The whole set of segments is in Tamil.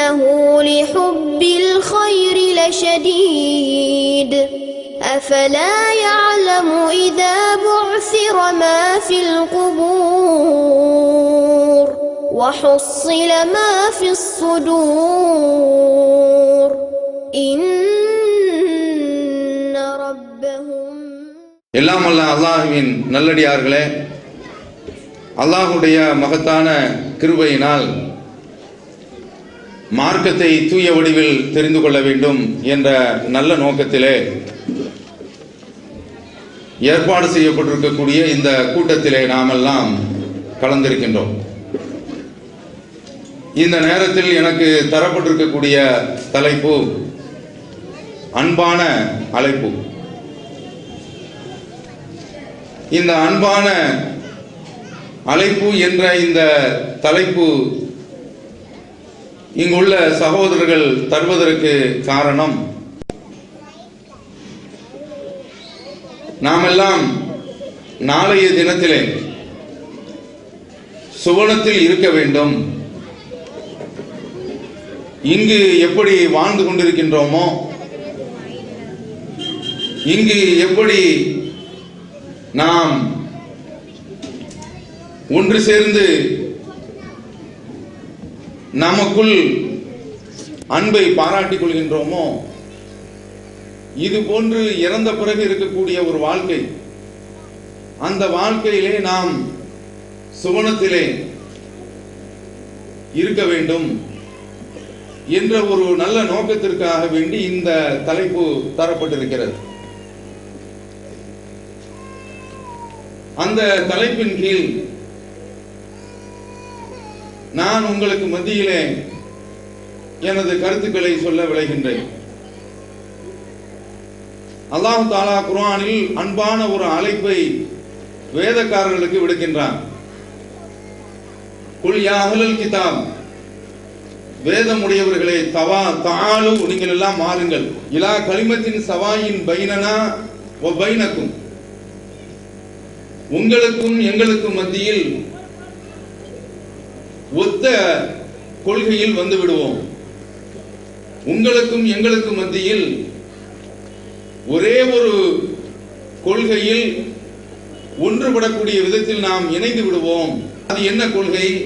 وإنه لحب الخير لشديد أفلا يعلم إذا بعثر ما في القبور وحصل ما في الصدور إن ربهم எல்லாம் அல்ல அல்லாஹுவின் நல்லடியார்களே அல்லாஹுடைய மகத்தான கிருபையினால் மார்க்கத்தை தூய வடிவில் தெரிந்து கொள்ள வேண்டும் என்ற நல்ல நோக்கத்திலே ஏற்பாடு செய்யப்பட்டிருக்கக்கூடிய இந்த கூட்டத்திலே நாமெல்லாம் கலந்திருக்கின்றோம். இந்த நேரத்தில் எனக்கு தரப்பட்டிருக்கக்கூடிய தலைப்பு அன்பான அழைப்பு. இந்த அன்பான அழைப்பு என்ற இந்த தலைப்பு இங்குள்ள சகோதரர்கள் தருவதற்கு காரணம் நாமெல்லாம் நாளைய தினத்திலே சுவனத்தில் இருக்க வேண்டும். இங்கு எப்படி வாழ்ந்து கொண்டிருக்கின்றோமோ இங்கு எப்படி நாம் ஒன்று சேர்ந்து நமக்குள் அன்பை பாராட்டிக் கொள்கின்றோமோ? இது போன்று இறந்த பிறகு இருக்கக்கூடிய ஒரு வாழ்க்கை. அந்த வாழ்க்கையிலே நாம் சுவனத்திலே இருக்க வேண்டும் என்ற ஒரு நல்ல நோக்கத்திற்காக வேண்டி இந்த தலைப்பு தரப்பட்டிருக்கிறது. அந்த தலைப்பின் கீழ் நான் உங்களுக்கு மத்தியிலே எனது கருத்துக்களை சொல்ல விளைகின்றேன். அல்லாஹு தாலா குரானில் அன்பான ஒரு அழைப்பை வேதக்காரர்களுக்கு விடுக்கின்றான். குல் யா அஹ்லல் கிதாப். வேதம் உடையவர்களே தவா தாலு நீங்கள் எல்லாம் மாறுங்கள். இலா களிமத்தின் சவாயின் பைனனா பைனக்கும். உங்களுக்கும் எங்களுக்கும் மத்தியில் ஒத்த கொள்கையில் வந்து விடுவோம். உங்களுக்கும் எங்களுக்கும் மத்தியில் ஒரே ஒரு கொள்கையில் ஒன்றுபடக்கூடிய விதத்தில் நாம் இணைந்து விடுவோம். அது என்ன கொள்கை?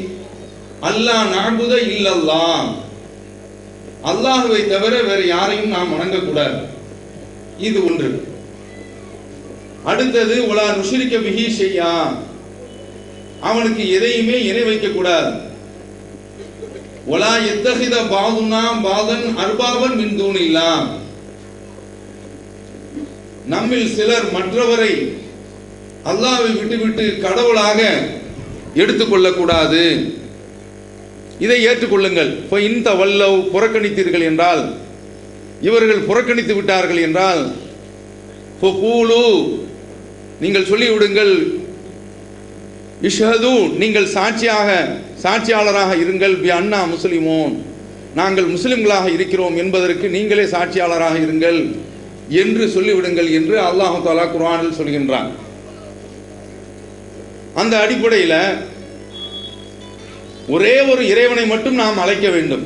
அல்லாஹ் நாகுத இல்லல்லா அல்லாஹுவை தவிர வேறு யாரையும் நாம் வணங்கக்கூடாது. இது ஒன்று. அடுத்தது உலா நுஷரிக்க பிஹி செய்யா அவனுக்கு எதையுமே இணை வைக்க கூடாது ஒலா எத்தகித பாதுனா பாதன் அர்பாவன் மின் தூணில்லா நம்மில் சிலர் மற்றவரை அல்லாவை விட்டுவிட்டு கடவுளாக எடுத்துக்கொள்ளக்கூடாது இதை ஏற்றுக்கொள்ளுங்கள். இப்போ இந்த வல்லவ் புறக்கணித்தீர்கள் என்றால் இவர்கள் புறக்கணித்து விட்டார்கள் என்றால் ஃபகூலு நீங்கள் சொல்லிவிடுங்கள். இஷது நீங்கள் சாட்சியாக சாட்சியாளராக இருங்கள் பி அண்ணா முஸ்லிமோன். நாங்கள் முஸ்லிம்களாக இருக்கிறோம் என்பதற்கு நீங்களே சாட்சியாளராக இருங்கள் என்று சொல்லிவிடுங்கள் என்று அல்லாஹு தாலா குர்ஆனில் சொல்கின்றான். அந்த அடிப்படையில் ஒரே ஒரு இறைவனை மட்டும் நாம் அழைக்க வேண்டும்.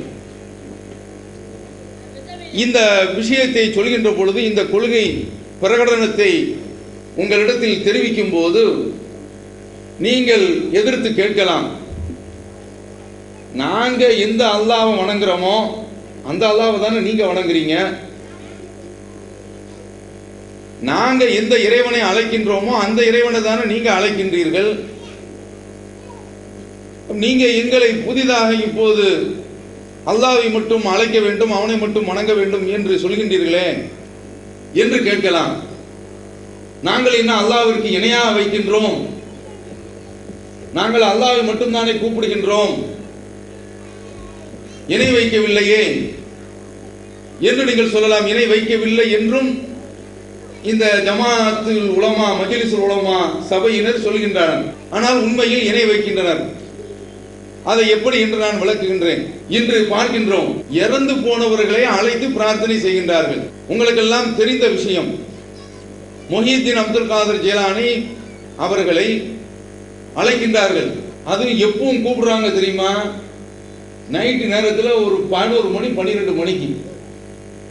இந்த விஷயத்தை சொல்கின்ற பொழுது இந்த கொள்கை பிரகடனத்தை உங்களிடத்தில் தெரிவிக்கும் போது நீங்கள் எதிர்த்து கேட்கலாம். நாங்கள் எந்த அல்லாவை வணங்குறோமோ அந்த அல்லாவை தானே நீங்கள் வணங்குறீங்க? நாங்கள் எந்த இறைவனை அழைக்கின்றோமோ அந்த இறைவனை தானே நீங்கள் அழைக்கின்றீர்கள். நீங்கள் எங்களை புதிதாக இப்போது அல்லாவை மட்டும் அழைக்க வேண்டும் அவனை மட்டும் வணங்க வேண்டும் என்று சொல்கின்றீர்களே என்று கேட்கலாம். நாங்கள் என்ன அல்லாவிற்கு இணையாக வைக்கின்றோம்? நாங்கள் அல்லாவை மட்டும்தானே கூப்பிடுகின்றோம்? இணை வைக்கவில்லையே என்று நீங்கள் சொல்லலாம். இணை வைக்கவில்லை என்றும் இந்த ஜமாத்து உலமா மஜ்லிஸுல் உலமா சபையினர் சொல்கின்றனர் ஆனால் உண்மையில் இணை வைக்கின்றனர். அதை எப்படி என்று நான் விளக்குகின்றேன். இன்று பார்க்கின்றோம். இறந்து போனவர்களை அழைத்து பிரார்த்தனை செய்கின்றார்கள். உங்களுக்கெல்லாம் தெரிந்த விஷயம் மொஹீத்தீன் அப்துல் காதர் ஜேலானி அவர்களை அழைக்கின்றார்கள். அது எப்பவும் கூப்பிடுறாங்க தெரியுமா? நைட்டு நேரத்தில் ஒரு பதினோரு மணி பன்னிரெண்டு மணிக்கு.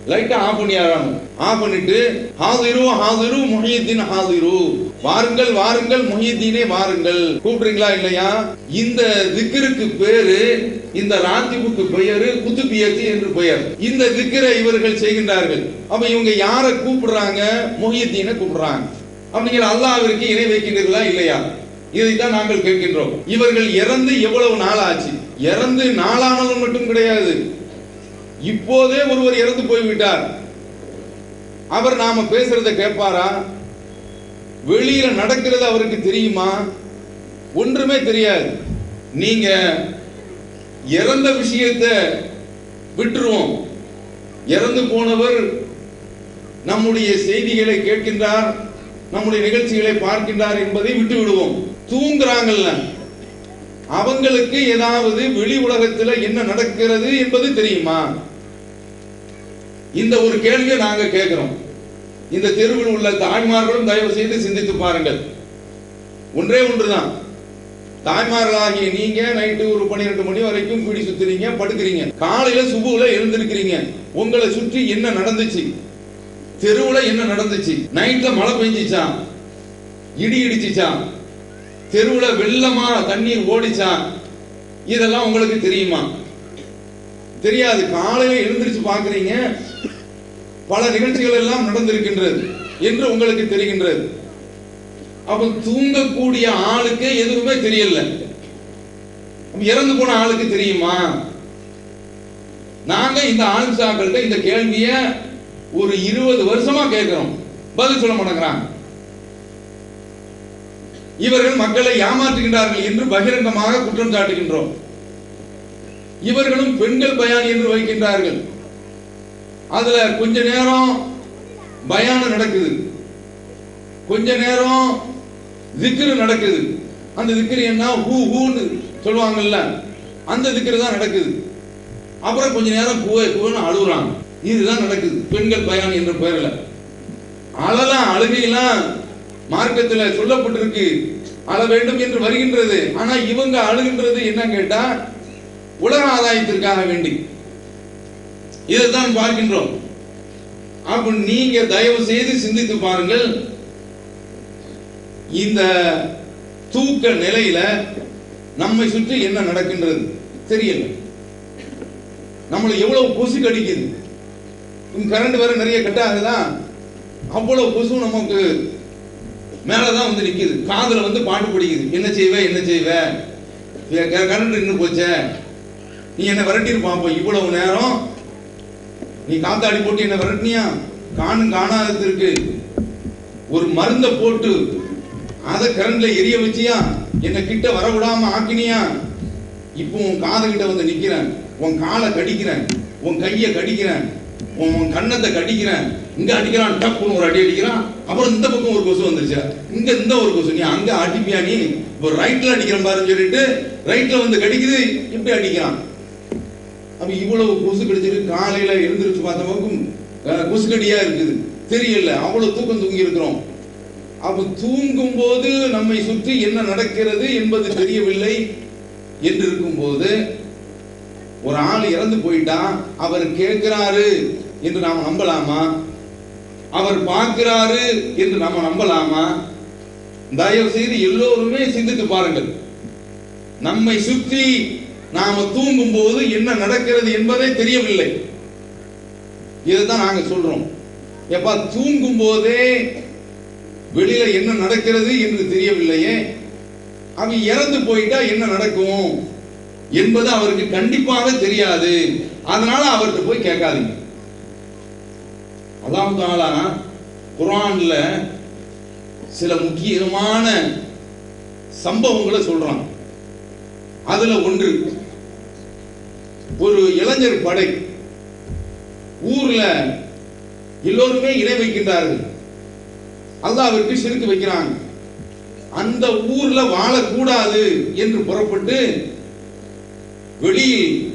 லைட்டை ஆஃப் பண்ணி ஆகணும் ஆஃப் பண்ணிட்டு ஹாதிரு ஹாதிரு முஹியத்தின் ஹாதிரு. வாருங்கள் வாருங்கள் முஹியத்தீனே வாருங்கள். கூப்பிடுறீங்களா இல்லையா? இந்த திக்கிற்கு பேரு இந்த ராத்திபுக்கு பெயரு குத்துபியத்து என்று பெயர். இந்த திக்கரை இவர்கள் செய்கின்றார்கள். அப்ப இவங்க யாரை கூப்பிடுறாங்க? முஹியத்தீனை கூப்பிடுறாங்க. அப்ப நீங்கள் இணை வைக்கின்றீர்களா இல்லையா? இதைத்தான் நாங்கள் கேட்கின்றோம். இவர்கள் இறந்து எவ்வளவு நாள் ஆச்சு இறந்து நாளானதும் மட்டும் கிடையாது. இப்போதே ஒருவர் இறந்து போய்விட்டார். அவர் நாம பேசுறத கேட்பாரா? வெளியில நடக்கிறது அவருக்கு தெரியுமா? ஒன்றுமே தெரியாது. நீங்க இறந்த விஷயத்தை விட்டுருவோம். இறந்து போனவர் நம்முடைய செய்திகளை கேட்கின்றார் நம்முடைய நிகழ்ச்சிகளை பார்க்கின்றார் என்பதை விட்டு விடுவோம் தூங்குறாங்கல்ல. அவங்களுக்கு ஏதாவது வெளி உலகத்தில் என்ன நடக்கிறது என்பது தெரியுமா? இந்த ஒரு கேள்வியை நாங்க கேட்கிறோம் இந்த தெருவில் உள்ள தாய்மார்களும் தயவு செய்து சிந்தித்து பாருங்கள். ஒன்றே ஒன்றுதான். தாய்மார்களாகிய நீங்க நைட்டு ஒரு பன்னிரெண்டு மணி வரைக்கும் பீடி சுத்துறீங்க படுக்கிறீங்க. காலையில சுபுல எழுந்திருக்கிறீங்க. உங்களை சுற்றி என்ன நடந்துச்சு? தெருவுல என்ன நடந்துச்சு? நைட்ல மழை பெஞ்சிச்சா? இடி இடிச்சிச்சா? தெருவுல வெள்ளமா தண்ணீர் ஓடிச்சா இதெல்லாம் உங்களுக்கு தெரியுமா? தெரியாது. காலையில எழுந்திருச்சு பாக்குறீங்க பல நிகழ்ச்சிகள் எல்லாம் நடந்திருக்கின்றது என்று உங்களுக்கு தெரிகின்றது. அப்ப தூங்கக்கூடிய ஆளுக்கு எதுவுமே தெரியல. இறந்து போன ஆளுக்கு தெரியுமா? நாங்க இந்த ஆளுசாக்கள்கிட்ட இந்த கேள்விய ஒரு இருபது வருஷமா கேட்கிறோம். பதில் சொல்ல மாட்டேங்கிறாங்க. இவர்கள் மக்களை ஏமாற்றுகின்றார்கள் என்று பகிரங்கமாக குற்றம் சாட்டுகின்றோம். இவர்களும் பெண்கள் பயான் என்று வைக்கின்றார்கள். அதுல கொஞ்ச நேரம் பயானம் நடக்குது. கொஞ்ச நேரம் திக்ரு நடக்குது. அந்த திக்ரு என்ன? ஹூ ஹூன்னு சொல்லுவாங்கல்ல. அந்த திக்ரு தான் நடக்குது. அப்புறம் கொஞ்ச நேரம் கூவை கூவன்னு அழுகுறாங்க இதுதான் நடக்குது. பெண்கள் பயான் என்ற பெயர்ல. அழலாம் அழுகையெல்லாம் மார்க்கத்தில் சொல்லப்பட்டிருக்கு அழ வேண்டும் என்று வருகின்றது. ஆனா இவங்க அழுகின்றது என்ன கேட்டா உலக ஆதாயத்திற்காக வேண்டி. இதைத்தான் பார்க்கின்றோம். அப்ப நீங்க தயவு செய்து சிந்தித்து பாருங்கள். இந்த தூக்க நிலையில நம்மை சுற்றி என்ன நடக்கின்றது? தெரியல. நம்மளை எவ்வளவு கொசு கடிக்குது கரண்ட் வேற நிறைய கட் அவ்வளவு கொசு நமக்கு மேலதான் வந்து நிக்குது. காதுல வந்து பாட்டு பிடிக்குது. என்ன செய்வ? என்ன செய்வ? கரண்ட் இன்னும் போச்சே. நீ என்ன விரட்டியிருப்பான் அப்போ இவ்வளவு நேரம் நீ காத்தாடி போட்டு என்ன விரட்டினியா? காணும் காணாததற்கு ஒரு மருந்தை போட்டு அதை கரண்ட்ல எரிய வச்சியா? என்னை கிட்ட வரவிடாம ஆக்கினியா? இப்போ உன் காதை கிட்ட வந்து நிக்கிறேன். உன் காலை கடிக்கிறேன். உன் கையை கடிக்கிறேன். உன் உன் கன்னத்தை கடிக்கிறேன். இங்க அடிக்கிறான் டப்புன்னு ஒரு அடி அடிக்கிறான். அப்புறம் இந்த பக்கம் ஒரு கொசு வந்துருச்சு. இங்க இந்த ஒரு கொசு நீ அங்க அடிப்பியா நீ? இப்போ ரைட்ல அடிக்கிற பாருன்னு சொல்லிட்டு ரைட்ல வந்து கடிக்குது இப்படி அடிக்கிறான். அப்ப இவ்வளவு கொசு கடிச்சிட்டு காலையில எழுந்திருச்சு பார்த்த பக்கம் கொசு கடியா இருக்குது. தெரியல அவ்வளவு தூக்கம் தூங்கி இருக்கிறோம். அப்ப தூங்கும் போது நம்மை சுற்றி என்ன நடக்கிறது என்பது தெரியவில்லை என்று இருக்கும்போது ஒரு ஆள் இறந்து போயிட்டா அவர் கேட்கிறாரு என்று நாம் நம்பலாமா? அவர் பார்க்கிறாரு என்று நம்ம நம்பலாமா? தயவு செய்து எல்லோருமே சிந்தித்து பாருங்கள். நம்மை சுற்றி நாம தூங்கும் போது என்ன நடக்கிறது என்பதே தெரியவில்லை. இதுதான் நாங்க சொல்றோம். எப்பா தூங்கும் போதே வெளியில என்ன நடக்கிறது என்று தெரியவில்லையே. அவன் இறந்து போயிட்டா என்ன நடக்கும் என்பது அவருக்கு கண்டிப்பாக தெரியாது. அதனால அவர்கிட்ட போய் கேட்காதீங்க. அல்லாஹு தாலா குரான்ல சில முக்கியமான சம்பவங்களை சொல்றான். அதுல ஒன்று ஒரு இளைஞர் படை ஊர்ல எல்லோருமே இணை வைக்கின்றார்கள். அல்லாவிற்கு சிரித்து வைக்கிறாங்க அந்த ஊர்ல வாழக்கூடாது என்று புறப்பட்டு வெளியில்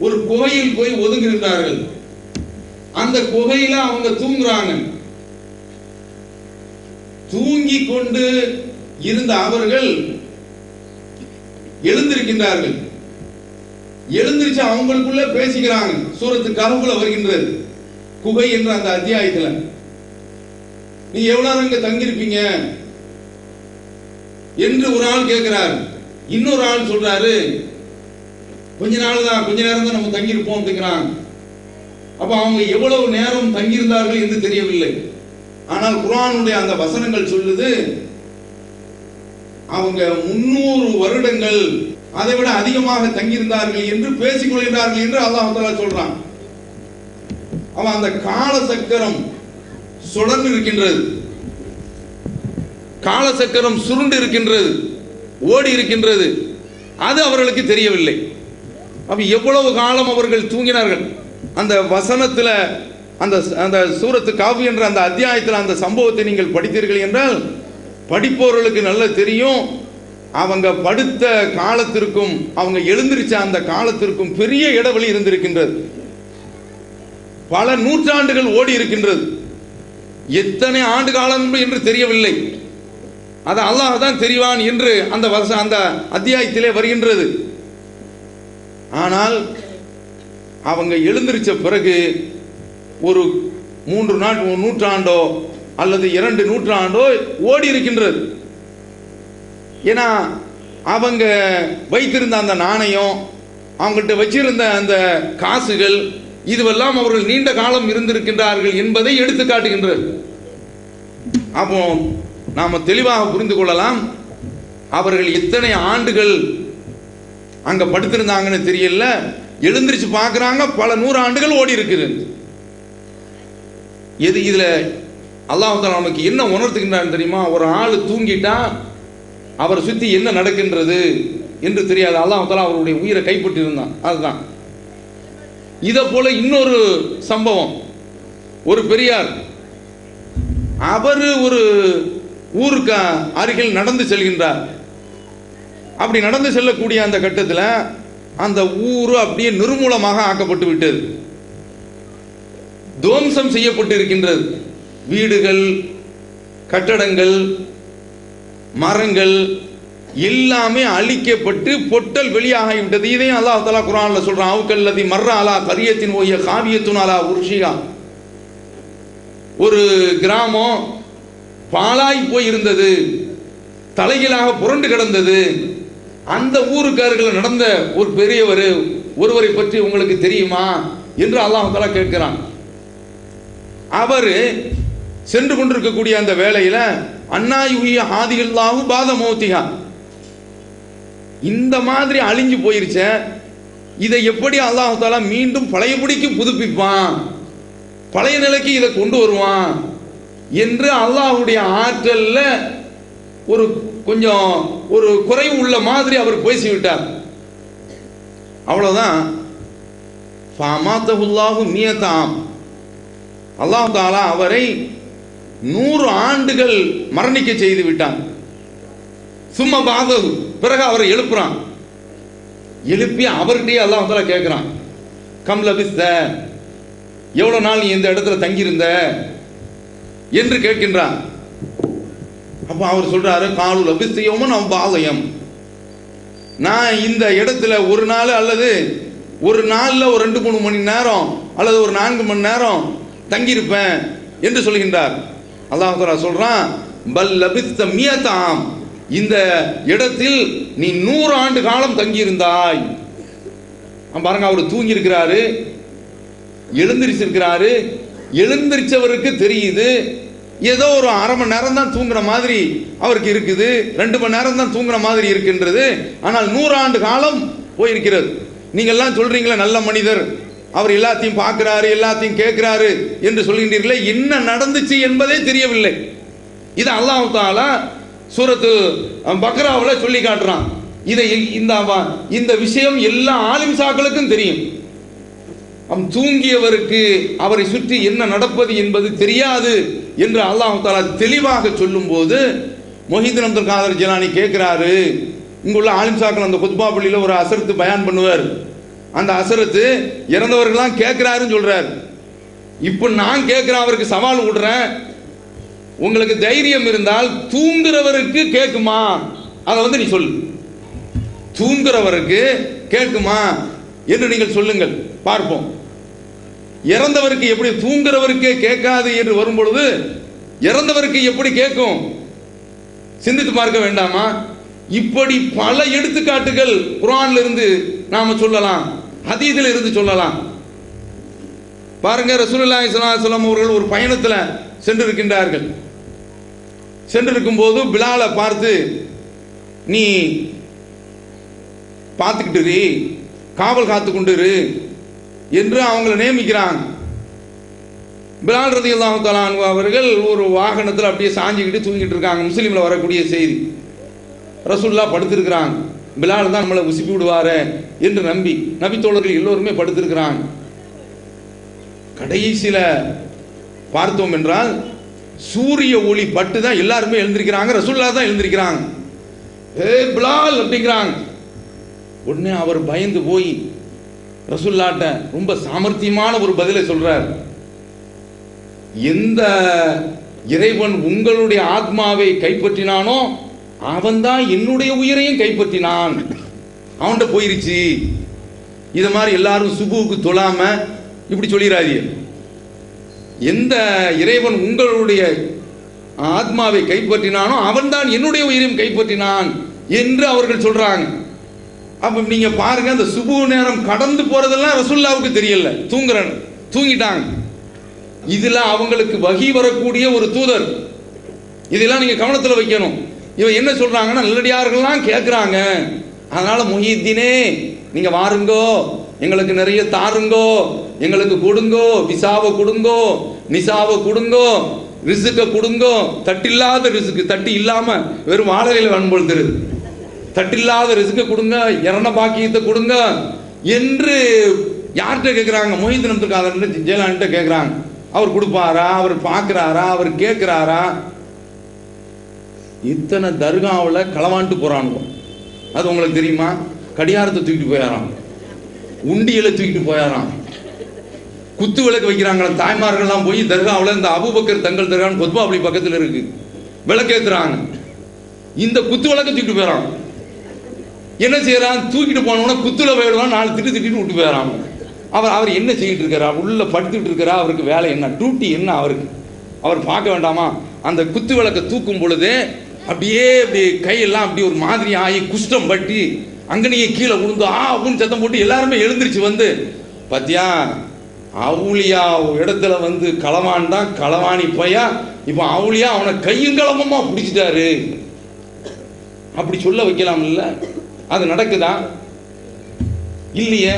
ஒரு கோயில் போய் ஒதுங்குகின்றார்கள் அந்த குகையில அவங்க தூங்குறாங்க. தூங்கி கொண்டு இருந்த அவர்கள் எழுந்திருக்கின்றார்கள். எழுந்திருச்சு அவங்களுக்குள்ள பேசிக்கிறாங்க. சூரத்து கரும்புல வருகின்றது. குகை என்ற அந்த அத்தியாயத்துல. நீ எவ்வளவு நேரம் இங்க தங்கியிருப்பீங்க? என்று ஒரு ஆள் கேட்கிறார். இன்னொரு ஆள் சொல்றாரு கொஞ்ச நாள் தான் கொஞ்ச நேரம் தான் நம்ம தங்கியிருப்போம் அப்படிங்கிறாங்க. அப்ப அவங்க எவ்வளவு நேரம் தங்கியிருந்தார்கள் என்று தெரியவில்லை. ஆனால் குரானுடைய அந்த வசனங்கள் சொல்லுது அவங்க முன்னூறு வருடங்கள் அதை விட அதிகமாக தங்கியிருந்தார்கள் என்று பேசிக் கொள்கிறார்கள் என்று அல்லாஹ் சொல்றான். அவன் அந்த கால சக்கரம் சுழன்று இருக்கின்றது. கால சக்கரம் சுருண்டு இருக்கின்றது ஓடி இருக்கின்றது. அது அவர்களுக்கு தெரியவில்லை. அப்ப எவ்வளவு காலம் அவர்கள் தூங்கினார்கள்? அந்த வசனத்துல அந்த அந்த சூரத்து காவு என்ற அந்த அத்தியாயத்தில் அந்த சம்பவத்தை நீங்கள் படித்தீர்கள் என்றால் படிப்பவர்களுக்கு நல்லா தெரியும். அவங்க படுத்த காலத்திற்கும் அவங்க எழுந்திருச்ச அந்த காலத்திற்கும் பெரிய இடைவெளி இருந்திருக்கின்றது. பல நூற்றாண்டுகள் ஓடி இருக்கின்றது. எத்தனை ஆண்டு காலம் என்று தெரியவில்லை. அது அல்லாஹ் தான் தெரிவான் என்று அந்த வருஷ அந்த அத்தியாயத்திலே வருகின்றது. ஆனால் அவங்க எழுந்திருச்ச பிறகு ஒரு மூன்று நாட் நூற்றாண்டோ அல்லது இரண்டு நூற்றாண்டோ ஓடி இருக்கின்றது. ஏன்னா அவங்க வைத்திருந்த அந்த நாணயம் அவங்கள்ட்ட வச்சிருந்த அந்த காசுகள் இதுவெல்லாம் அவர்கள் நீண்ட காலம் இருந்திருக்கின்றார்கள் என்பதை எடுத்து காட்டுகின்றது. அப்போ நாம் தெளிவாக புரிந்து கொள்ளலாம் அவர்கள் எத்தனை ஆண்டுகள் அங்கே படுத்திருந்தாங்கன்னு தெரியல. எழுந்திருச்சு பார்க்குறாங்க பல நூறு ஆண்டுகள் ஓடி இருக்குது. எது இதில் அல்லாஹால நமக்கு என்ன உணர்த்துகின்றான் தெரியுமா? ஒரு ஆள் தூங்கிட்டா அவரை சுத்தி என்ன நடக்கின்றது என்று தெரியாது. அல்லாஹால அவருடைய உயிரை கைப்பற்றி இருந்தான் அதுதான். இதை போல இன்னொரு சம்பவம். ஒரு பெரியார் அவர் ஒரு ஊருக்கு அருகில் நடந்து செல்கின்றார். அப்படி நடந்து செல்லக்கூடிய அந்த கட்டத்தில் அந்த ஊர் அப்படியே நிர்மூலமாக ஆக்கப்பட்டு விட்டது. துவம்சம் செய்யப்பட்டு இருக்கின்றது வீடுகள் கட்டடங்கள் மரங்கள் எல்லாமே அழிக்கப்பட்டு பொட்டல் வெளியாகிவிட்டது இதையும் அல்லாஹ் தலா குரான்ல சொல்றான் அவுக்கல்லதி மர்ற அலா கரியத்தின் ஓய காவியத்துன் அலா ஒரு கிராமம் பாலாய் போய் இருந்தது தலைகளாக புரண்டு கிடந்தது. அந்த ஊருக்காரர்கள் நடந்த ஒரு பெரியவர் ஒருவரை பற்றி உங்களுக்கு தெரியுமா என்று அல்லாஹால கேட்கிறான். அவர் சென்று கொண்டிருக்கக்கூடிய அந்த வேலையில் அண்ணாயுகிய ஆதிகல்லாஹு பாத மௌத்திகா இந்த மாதிரி அழிஞ்சு போயிருச்ச இதை எப்படி அல்லாஹ் மீண்டும் பழையபடிக்கு புதுப்பிப்பான்? பழைய நிலைக்கு இதை கொண்டு வருவான்? என்று அல்லாஹ்வுடைய ஆற்றல்ல ஒரு கொஞ்சம் ஒரு குறைவு உள்ள மாதிரி அவர் பேசிவிட்டார். அவ்வளவுதான். ஃபமாத்தஹுல்லாஹு மியதாம் அல்லாஹ் தாலா அவரை நூறு ஆண்டுகள் மரணிக்க செய்து விட்டான். சும்மா பாதகு பிறகு அவரை எழுப்புறான். எழுப்பி அவர்கிட்டயே அல்லாஹ் தாலா கேட்கிறான் கம் லபிஸ்த. எவ்வளவு நாள் நீ இந்த இடத்துல தங்கியிருந்த? என்று கேட்கின்றான். அப்போ அவர் சொல்றாரு காலு லபிஸ்தையோமோ நம் பாலயம் நான் இந்த இடத்துல ஒரு நாள் அல்லது ஒரு நாளில் ஒரு ரெண்டு மூணு மணி நேரம் அல்லது ஒரு நான்கு மணி நேரம் தங்கியிருப்பேன் என்று சொல்கின்றார். அல்லாஹ் தஆலா சொல்றான் பல் லபித்த மியதாம். இந்த இடத்தில் நீ நூறு ஆண்டு காலம் தங்கியிருந்தாய். பாருங்க அவர் தூங்கியிருக்கிறாரு எழுந்திரிச்சிருக்கிறாரு எழுந்திருச்சிருக்கிறாரு. எழுந்திருச்சவருக்கு தெரியுது ஏதோ ஒரு அரை மணி நேரம் தான் தூங்குற மாதிரி அவருக்கு இருக்குது. ரெண்டு மணி நேரம் தான் தூங்குற மாதிரி இருக்கின்றது. ஆனால் நூறாண்டு காலம் போயிருக்கிறது. நீங்கள்லாம் சொல்றீங்களே நல்ல மனிதர். அவர் எல்லாத்தையும் பார்க்கிறாரு எல்லாத்தையும் கேட்கிறாரு என்று சொல்கின்றீர்களே. என்ன நடந்துச்சு என்பதே தெரியவில்லை. இது அல்லாஹ் தாலா சூரத்து பக்ராவில் சொல்லி காட்டுறான். இதை இந்த இந்த விஷயம் எல்லா ஆலிம்சாக்களுக்கும் தெரியும். அவன் தூங்கியவருக்கு அவரை சுற்றி என்ன நடப்பது என்பது தெரியாது. என்று அல்லாஹ் தாலா தெளிவாக சொல்லும்போது மொஹிதன் அப்துல் காதர் ஜிலானி கேட்கிறாரு இங்குள்ள ஆலிம்சாக்கள் அந்த குத்பா பள்ளியில் ஒரு அசரத்து பயான் பண்ணுவார். அந்த அசரத்து இறந்தவர்கள்லாம் கேட்கிறாருன்னு சொல்கிறார் இப்போ நான் கேட்குறேன் அவருக்கு சவால் விடுறேன். உங்களுக்கு தைரியம் இருந்தால் தூங்குறவருக்கு கேட்குமா? அதை வந்து நீ சொல்லு. தூங்குறவருக்கு கேட்குமா? என்று நீங்கள் சொல்லுங்கள். பார்ப்போம். இறந்தவருக்கு எப்படி தூங்குறவருக்கே கேட்காது என்று வரும்பொழுது இறந்தவருக்கு எப்படி கேட்கும்? சிந்தித்து பார்க்க வேண்டாமா? இப்படி பல எடுத்துக்காட்டுகள் குரான்ல இருந்து நாம சொல்லலாம் அதீதில் இருந்து சொல்லலாம். பாருங்க ரசூலுல்லாஹி ஸல்லல்லாஹு அவர்கள் ஒரு பயணத்தில் சென்றிருக்கின்றார்கள். சென்றிருக்கும் போது பிலாலை பார்த்து நீ பார்த்துக்கிட்டு காவல் காத்து கொண்டு என்று அவங்கள நியமிக்கிறாங்க. பிலால் ரதி அல்லாஹு அவர்கள் ஒரு வாகனத்தில் அப்படியே சாஞ்சிக்கிட்டு தூங்கிட்டு இருக்காங்க. முஸ்லீமில் வரக்கூடிய செய்தி. ரசூல்லா படுத்திருக்கிறாங்க. பிலால் தான் நம்மளை உசுப்பி விடுவாரே என்று நம்பி நபித்தோழர்கள் எல்லோருமே படுத்திருக்கிறாங்க. கடைசியில் பார்த்தோம் என்றால் சூரிய ஒளி பட்டு தான் எல்லாருமே எழுந்திருக்கிறாங்க. ரசுல்லா தான் எழுந்திருக்கிறாங்க. ஏ பிலால் அப்படிங்கிறாங்க. உடனே அவர் பயந்து போய் ரசுல்லாட்ட ரொம்ப சாமர்த்தியமான ஒரு பதிலை சொல்றார். எந்த இறைவன் உங்களுடைய ஆத்மாவை கைப்பற்றினானோ அவன்தான் என்னுடைய உயிரையும் கைப்பற்றினான். அவன்கிட்ட போயிருச்சு. இது மாதிரி எல்லாரும் சுபுவுக்கு தொழாம இப்படி சொல்லிடாதீ எந்த இறைவன் உங்களுடைய ஆத்மாவை கைப்பற்றினானோ அவன்தான் என்னுடைய உயிரையும் கைப்பற்றினான் என்று அவர்கள் சொல்றாங்க. அப்ப நீங்க பாருங்க அந்த சுபு நேரம் கடந்து போறதெல்லாம் ரசுல்லாவுக்கு தெரியல. தூங்குற தூங்கிட்டாங்க. இதுல அவங்களுக்கு வகி வரக்கூடிய ஒரு தூதர். இதெல்லாம் நீங்க கவனத்துல வைக்கணும். இவன் என்ன சொல்றாங்கன்னா நல்லடியார்கள்லாம் கேட்குறாங்க அதனால முஹித்தீனே நீங்க வாருங்கோ. எங்களுக்கு நிறைய தாருங்கோ. எங்களுக்கு கொடுங்கோ. விசாவை கொடுங்கோ. நிசாவை கொடுங்கோ. ரிசுக்க கொடுங்கோ. தட்டில்லாத ரிசுக்கு தட்டி இல்லாம வெறும் வாழலையில் வன்பொழுதுருது தட்டில்லாத ரிசுக்க கொடுங்க இரண பாக்கியத்தை கொடுங்க என்று யார்கிட்ட கேட்குறாங்க மொஹிதீன் அப்துல் காதர் ஜெயலலிதா கேட்குறாங்க அவர் கொடுப்பாரா? அவர் பார்க்குறாரா? அவர் கேட்குறாரா இத்தனை தர்காவில் களவாண்டு போகிறானுங்க அது உங்களுக்கு தெரியுமா? கடியாரத்தை தூக்கிட்டு போயாராம். உண்டியலை தூக்கிட்டு போயாராம். குத்து விளக்கு வைக்கிறாங்களா தாய்மார்கள்லாம் போய் தர்காவில் இந்த அபுபக்கர் தங்கள் தர்கான்னு கொத்பாபுலி பக்கத்தில் இருக்கு. விளக்கேத்துறாங்க. இந்த குத்து விளக்க தூக்கிட்டு போயிடறான் என்ன செய்கிறான் தூக்கிட்டு போனவன குத்துல போயிடுவான் நாலு திட்டு திட்டின்னு விட்டு போயிடறான். அவர் அவர் என்ன செய்யிட்டு இருக்கிறா உள்ளே படுத்துட்டு இருக்கிறா அவருக்கு வேலை என்ன? டியூட்டி என்ன அவருக்கு? அவர் பார்க்க வேண்டாமா? அந்த குத்து விளக்க தூக்கும் பொழுது அப்படியே அப்படி கையெல்லாம் அப்படி ஒரு மாதிரி ஆகி குஷ்டம் பட்டி அங்கனையே கீழே விழுந்து ஆ அப்படின்னு சத்தம் போட்டு எல்லாருமே எழுந்திருச்சு வந்து பார்த்தியா அவுளியா இடத்துல வந்து களவான் தான் களவாணி பையா இப்போ அவுளியா அவனை கையும் களமமா பிடிச்சிட்டாரு. அப்படி சொல்ல வைக்கலாம் இல்லை அது நடக்குதா? இல்லையே.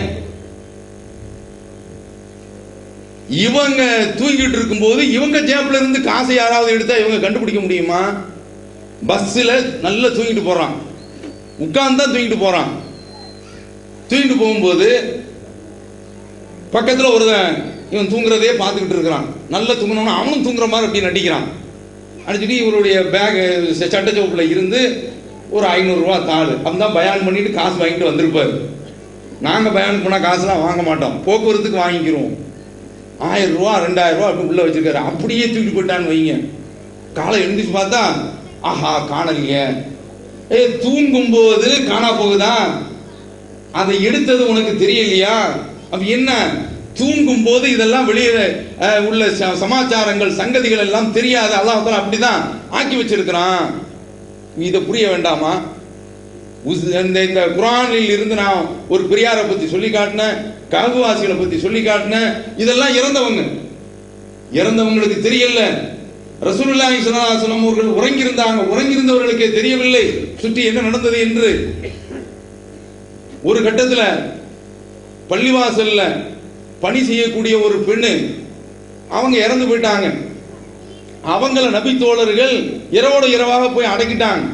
இவங்க தூங்கிட்டு இருக்கும்போது இவங்க ஜேப்ல இருந்து காசை யாராவது எடுத்தா இவங்க கண்டுபிடிக்க முடியுமா? பஸ்ஸில் நல்லா தூங்கிட்டு போறான். உட்கார்ந்து தான் தூங்கிட்டு போறான். தூங்கிட்டு போகும்போது பக்கத்தில் ஒருத்தன் இவன் தூங்குறதே பார்த்துக்கிட்டு இருக்கிறான். நல்லா தூங்கினோன்னா அவனும் தூங்குற மாதிரி அப்படி நடிக்கிறான். அடிச்சுட்டு இவருடைய பேக் சட்டச்சோப்பில் இருந்து ஒரு ஐநூறுரூவா தாள். அப்போ பயான் பண்ணிட்டு காசு வாங்கிட்டு வந்திருப்பார். நாங்கள் பயான் போனால் காசுலாம் வாங்க மாட்டோம். போக்குவரத்துக்கு வாங்கிக்கிறோம். ஆயிரம் ரூபா ரெண்டாயிரம் ரூபா அப்படி உள்ளே வச்சிருக்காரு. அப்படியே தூக்கிட்டு போயிட்டான்னு வைங்க. காலை எழுந்திரிச்சு பார்த்தா ஆஹா காணலையே. ஏ தூங்கும் போது காணா போகுதா? அதை எடுத்தது உனக்கு தெரியலையா? அப்ப என்ன? தூங்கும் போது இதெல்லாம் வெளியே உள்ள ச- சமாச்சாரங்கள் சங்கதிகள் எல்லாம் தெரியாது அல்லாஹ் அப்படிதான் ஆக்கி வச்சிருக்கிறான். இதை புரிய வேண்டாமா? உஸ்- இந்த இந்த குரானில் இருந்து நான் ஒரு பெரியாரை பத்தி சொல்லி காட்டினேன் ககுவாசிகளை பத்தி சொல்லி காட்டினேன். இதெல்லாம் இறந்தவங்க. இறந்தவங்களுக்கு தெரியல. ரசூலுல்லாஹி ஸல்லல்லாஹு அவர்கள் உறங்கியிருந்தாங்க. உறங்கியிருந்தவர்களுக்கே தெரியவில்லை. சுற்றி என்ன நடந்தது என்று. ஒரு கட்டத்துல பள்ளிவாசல்ல பணி செய்யக்கூடிய ஒரு பெண்ணு அவங்க இறந்து போயிட்டாங்க. அவங்கள நபி தோழர்கள் இரவோட இரவாக போய் அடக்கிட்டாங்க.